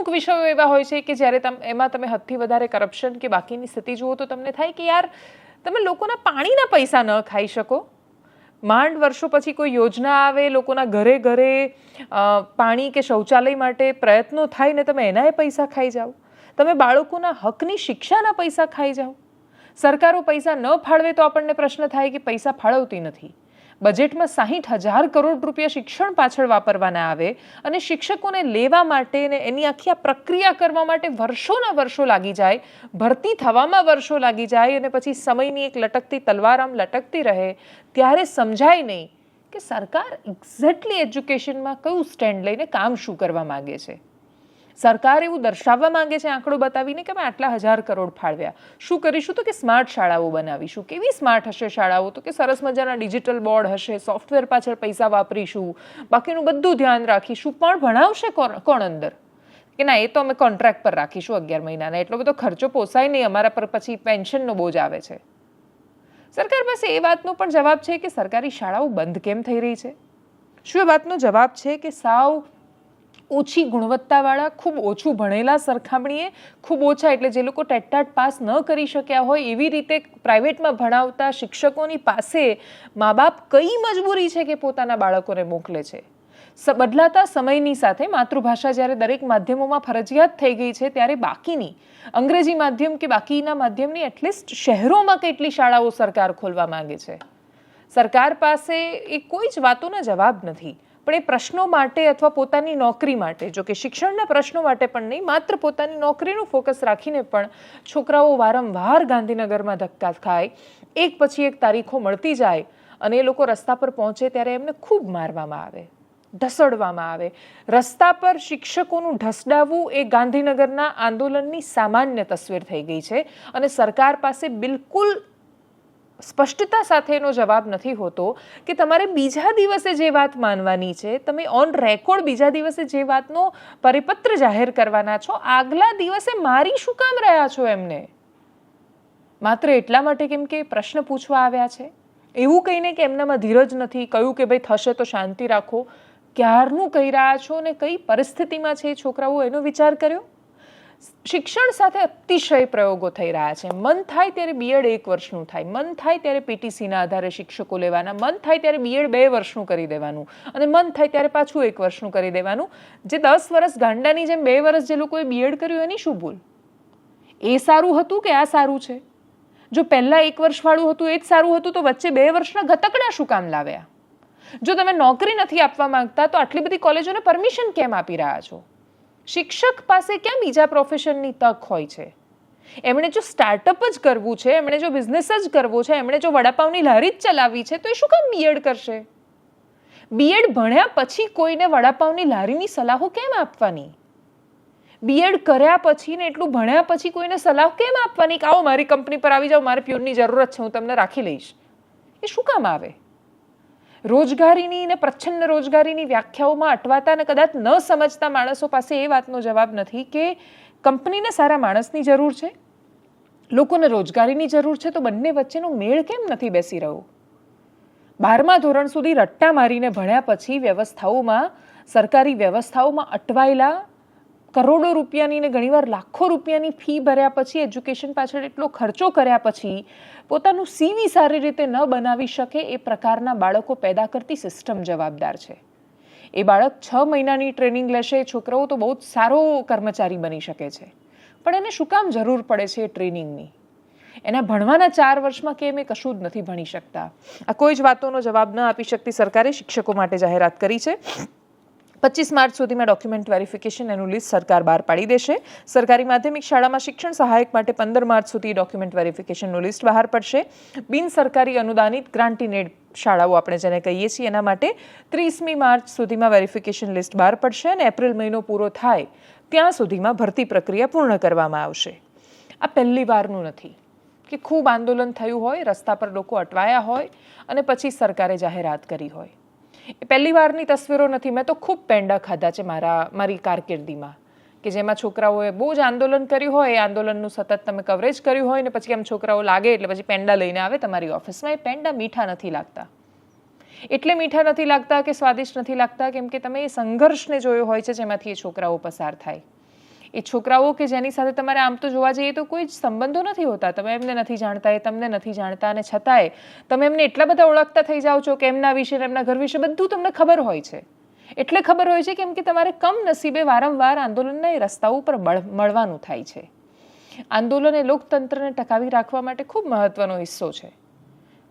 અમુક વિષયો એવા હોય છે કે જ્યારે તમે, એમાં તમે હદથી વધારે કરપ્શન કે બાકીની સ્થિતિ જુઓ તો તમને થાય કે યાર, તમે લોકોના પાણીના પૈસા ન ખાઈ શકો. માંડ વર્ષો પછી કોઈ યોજના આવે, લોકોના ઘરે ઘરે પાણી કે શૌચાલય માટે પ્રયત્નો થાય ને તમે એનાય પૈસા ખાઈ જાઓ. તમે બાળકોના હકની શિક્ષાના પૈસા ખાઈ જાઓ. સરકારો પૈસા ન ફાળવે તો આપણને પ્રશ્ન થાય કે પૈસા ફાળવતી નથી. બજેટમાં સાહીઠ હજાર કરોડ રૂપિયા શિક્ષણ પાછળ વાપરવાના આવે અને શિક્ષકોને લેવા માટે ને એની આખી આ પ્રક્રિયા કરવા માટે વર્ષોના વર્ષો લાગી જાય, ભરતી થવામાં વર્ષો લાગી જાય અને પછી સમયની એક લટકતી તલવાર આમ લટકતી રહે, ત્યારે સમજાય નહીં કે સરકાર એક્ઝેક્ટલી એજ્યુકેશનમાં કયું સ્ટેન્ડ લઈને કામ શું કરવા માગે છે. સરકાર એવું દર્શાવવા માંગે છે આંકડો બતાવીને કે અમે આટલા હજાર કરોડ ફાળવ્યા. શું કરીશું તો કે સ્માર્ટ શાળાઓ બનાવીશું. કેવી સ્માર્ટ હશે શાળાઓ? તો કે સરસ મજાના ડિજિટલ બોર્ડ હશે, સોફ્ટવેર પાછળ પૈસા વાપરીશું. બાકીનું બધું ધ્યાન રાખીશું. પણ ભણાવશે કોણ અંદર? કે ના, એ તો અમે કોન્ટ્રાક્ટ પર રાખીશું અગિયાર મહિનાના. એટલો બધો ખર્ચો પોસાય નહીં અમારા પર, પછી પેન્શનનો બોજ આવે છે. સરકાર પાસે એ વાતનો પણ જવાબ છે કે સરકારી શાળાઓ બંધ કેમ થઈ રહી છે? શું એ વાતનો જવાબ છે કે સાવ ઓછી ગુણવત્તાવાળા, ખૂબ ઓછું ભણેલા સરખામણીએ ખૂબ ઓછા એટલે જે લોકો ટેટટાટ પાસ ન કરી શક્યા હોય એવી રીતે પ્રાઇવેટમાં ભણાવતા શિક્ષકોની પાસે મા બાપ કઈ મજબૂરી છે કે પોતાના બાળકોને મોકલે છે? બદલાતા સમયની સાથે માતૃભાષા જ્યારે દરેક માધ્યમોમાં ફરજિયાત થઈ ગઈ છે ત્યારે બાકીની, અંગ્રેજી માધ્યમ કે બાકીના માધ્યમની એટલીસ્ટ શહેરોમાં કેટલી શાળાઓ સરકાર ખોલવા માંગે છે? સરકાર પાસે એ કોઈ જ વાતોના જવાબ નથી. પણ એ પ્રશ્નો માટે અથવા પોતાની નોકરી માટે, જો કે શિક્ષણના પ્રશ્નો માટે પણ નહીં, માત્ર પોતાની નોકરીનું ફોકસ રાખીને પણ છોકરાઓ વારંવાર ગાંધીનગરમાં ધક્કા ખાય, એક પછી એક તારીખો મળતી જાય અને એ લોકો રસ્તા પર પહોંચે ત્યારે એમને ખૂબ મારવામાં આવે, ઢસડવામાં આવે. રસ્તા પર શિક્ષકોનું ઢસડાવવું એ ગાંધીનગરના આંદોલનની સામાન્ય તસવીર થઈ ગઈ છે અને સરકાર પાસે બિલકુલ સ્પષ્ટતા સાથેનો જવાબ નથી હોતો કે તમારે બીજા દિવસે જે વાત માનવાની છે, તમે ઓન રેકોર્ડ બીજા દિવસે જે વાતનો પરિપત્ર જાહેર કરવાના છો, આગલા દિવસે મારી શું કામ રહ્યા છો એમને? માત્ર એટલા માટે કેમ કે પ્રશ્ન પૂછવા આવ્યા છે? એવું કહીને કે એમનામાં ધીરજ નથી, કહ્યું કે ભાઈ થશે તો શાંતિ રાખો, ક્યારનું કહી રહ્યા છો ને કઈ પરિસ્થિતિમાં છે એ છોકરાઓ, એનો વિચાર કર્યો? શિક્ષણ સાથે અતિશય પ્રયોગો થઈ રહ્યા છે. મન થાય ત્યારે બીએડ એક વર્ષનું થાય. મન થાય ત્યારે પીટીસીના આધારે શિક્ષકો લેવાના. મન થાય ત્યારે બીએડ બે વર્ષનું કરી દેવાનું. અને મન થાય ત્યારે પાછું એક વર્ષનું કરી દેવાનું. જે દસ વર્ષ ગાંડાની જેમ બે વર્ષ જે લોકોએ બીએડ કર્યું, એની શું ભૂલ? એ સારું હતું કે આ સારું છે? જો પહેલાં એક વર્ષવાળું હતું, એ જ સારું હતું, તો વચ્ચે બે વર્ષના ઘતકડા શું કામ લાવ્યા? જો તમે નોકરી નથી આપવા માંગતા, તો આટલી બધી કોલેજોને પરમિશન કેમ આપી રહ્યા છો? શિક્ષક પાસે ક્યાં બીજા પ્રોફેશનની તક હોય છે? એમણે જો સ્ટાર્ટઅપ જ કરવું છે, એમણે જો બિઝનેસ જ કરવો છે, એમણે જો વડાપાવની લારી જ ચલાવવી છે, તો એ શું કામ બીએડ કરશે? બીએડ ભણ્યા પછી કોઈને વડાપાવની લારીની સલાહો કેમ આપવાની? બીએડ કર્યા પછી ને એટલું ભણ્યા પછી કોઈને સલાહ કેમ આપવાની કે આવો મારી કંપની પર આવી જાઓ, મારે પ્યુનની જરૂરત છે, હું તમને રાખી લઈશ? એ શું કામ આવે? રોજગારીની ને પ્રચ્છન્ન રોજગારીની વ્યાખ્યાઓમાં અટવાતા ને કદાચ ન સમજતા માણસો પાસે એ વાતનો જવાબ નથી કે કંપનીને સારા માણસની જરૂર છે? લોકોને રોજગારીની જરૂર છે તો બંને વચ્ચેનો મેળ કેમ નથી બેસી રહ્યો? બારમા ધોરણ સુધી રટ્ટા મારીને ભણ્યા પછી વ્યવસ્થાઓમાં, સરકારી વ્યવસ્થાઓમાં અટવાયેલા કરોડો રૂપિયાની ને ઘણીવાર લાખો રૂપિયાની ફી ભર્યા પછી, એજ્યુકેશન પાછળ એટલો ખર્ચો કર્યા પછી, પોતાનું સીવી સારી રીતે ન બનાવી શકે એ પ્રકારના બાળકો પેદા કરતી સિસ્ટમ જવાબદાર છે. એ બાળક છ મહિનાની ટ્રેનિંગ લેશે છોકરો તો બહુ જ સારો કર્મચારી બની શકે છે. પણ એને શું કામ જરૂર પડે છે એ ટ્રેનિંગની એના ભણવાના ચાર વર્ષમાં કેમ એ કશું જ નથી ભણી શકતા? આ કોઈ જ વાતોનો જવાબ ન આપી શકતી સરકારે શિક્ષકો માટે જાહેરાત કરી છે. પચીસ માર્ચ સુધીમાં ડોક્યુમેન્ટ વેરિફિકેશન એનું લિસ્ટ સરકાર બહાર પાડી દેશે. સરકારી માધ્યમિક શાળામાં શિક્ષણ સહાયક માટે પંદર માર્ચ સુધી ડોક્યુમેન્ટ વેરિફિકેશનનું લિસ્ટ બહાર પડશે. બિન સરકારી અનુદાનિત ગ્રાન્ટીનેડ શાળાઓ આપણે જેને કહીએ છીએ, એના માટે ત્રીસમી માર્ચ સુધીમાં વેરિફિકેશન લિસ્ટ બહાર પડશે અને એપ્રિલ મહિનો પૂરો થાય ત્યાં સુધીમાં ભરતી પ્રક્રિયા પૂર્ણ કરવામાં આવશે. આ પહેલી વારનું નથી કે ખૂબ આંદોલન થયું હોય, રસ્તા પર લોકો અટવાયા હોય અને પછી સરકારે જાહેરાત કરી હોય. એ પહેલી વારની તસવીરો નથી. મેં તો ખૂબ પેંડા ખાધા છે મારા, મારી કારકિર્દીમાં. કે જેમાં છોકરાઓએ બહુ જ આંદોલન કર્યું હોય, એ આંદોલનનું સતત તમે કવરેજ કર્યું હોય ને પછી એમ છોકરાઓ લાગે એટલે પછી પેંડા લઈને આવે તમારી ઓફિસમાં, એ પેંડા મીઠા નથી લાગતા. એટલે મીઠા નથી લાગતા કે સ્વાદિષ્ટ નથી લાગતા? કેમ કે તમે એ સંઘર્ષને જોયો હોય છે જેમાંથી એ છોકરાઓ પસાર થાય. એ છોકરાઓ કે જેની સાથે તમારે આમ તો જોવા જઈએ તો કોઈ જ સંબંધો નથી હોતા. તમે એમને નથી જાણતા, એ તમને નથી જાણતા અને છતાંય તમે એમને એટલા બધા ઓળખતા થઈ જાઓ છો કે એમના વિશે એમના ઘર વિશે બધું તમને ખબર હોય છે. એટલે ખબર હોય છે કેમ કે તમારે કમ નસીબે વારંવાર આંદોલનના એ રસ્તાઓ ઉપર મળ- મળવાનું થાય છે. આંદોલન એ લોકતંત્રને ટકાવી રાખવા માટે ખૂબ મહત્વનો હિસ્સો છે.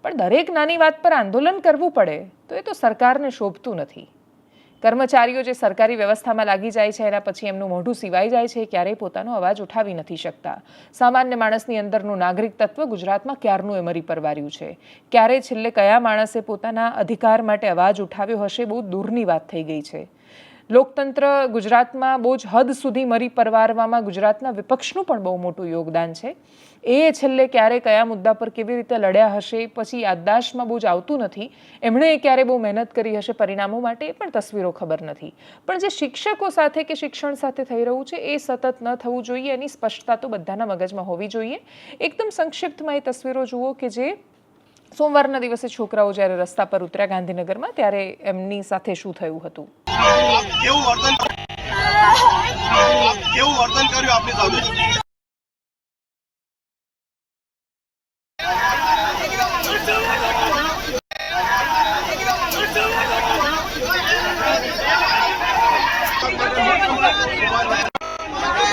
પણ દરેક નાની વાત પર આંદોલન કરવું પડે તો એ તો સરકારને શોભતું નથી. કર્મચારીઓ જે સરકારી વ્યવસ્થામાં લાગી જાય છે, એના પછી એમનું મોઢું સિવાઈ જાય છે, ક્યારેય પોતાનો અવાજ ઉઠાવી નથી શકતા. સામાન્ય માણસની અંદરનું નાગરિક તત્વ ગુજરાતમાં ક્યારનું એ મરી પરવાર્યું છે? ક્યારે છેલ્લે કયા માણસે પોતાના અધિકાર માટે અવાજ ઉઠાવ્યો હશે, બહુ દૂરની વાત થઈ ગઈ છે. લોકતંત્ર ગુજરાતમાં બહુ જ હદ સુધી મરી પરવારવામાં ગુજરાતના વિપક્ષનું પણ બહુ મોટું યોગદાન છે. એ છેલ્લે ક્યારે કયા મુદ્દા પર કેવી રીતે લડ્યા હશે, પછી યાદદાશમાં બહુ જ આવતું નથી. એમણે ક્યારે બહુ મહેનત કરી હશે પરિણામો માટે એ પણ તસવીરો ખબર નથી. પણ જે શિક્ષકો સાથે કે શિક્ષણ સાથે થઈ રહ્યું છે, એ સતત ન થવું જોઈએ, એની સ્પષ્ટતા તો બધાના મગજમાં હોવી જોઈએ. એકદમ સંક્ષિપ્તમાં એ તસવીરો જુઓ કે જે સોમવારના દિવસે છોકરાઓ જ્યારે રસ્તા પર ઉતર્યા ગાંધીનગરમાં, ત્યારે એમની સાથે શું થયું હતું? કેવું વર્તન કેવું વર્તન કર્યું આપની સાથે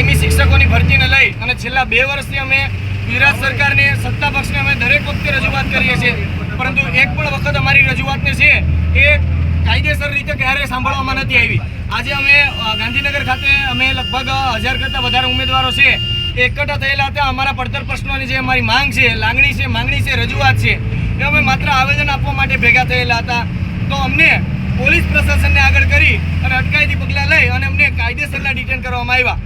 કાયમી શિક્ષકોની ભરતીને લઈ અને છેલ્લા બે વર્ષથી અમે ગુજરાત સરકારને, સત્તા પક્ષને અમે દરેક વખતે રજૂઆત કરીએ છીએ. પરંતુ એક પણ વખત અમારી રજૂઆતને છે, એ કાયદેસર રીતે ક્યારેય સાંભળવામાં નથી આવી. આજે અમે ગાંધીનગર ખાતે અમે લગભગ હજાર કરતાં વધારે ઉમેદવારો છે એકઠા થયેલા હતા. અમારા પડતર પ્રશ્નોની જે અમારી માંગ છે, લાગણી છે, માંગણી છે, રજૂઆત છે, એ અમે માત્ર આવેદન આપવા માટે ભેગા થયેલા હતા. તો અમને પોલીસ પ્રશાસનને આગળ કરી અને અટકાયતી પગલાં લઈ અને અમને કાયદેસરના ડિટેન કરવામાં આવ્યા.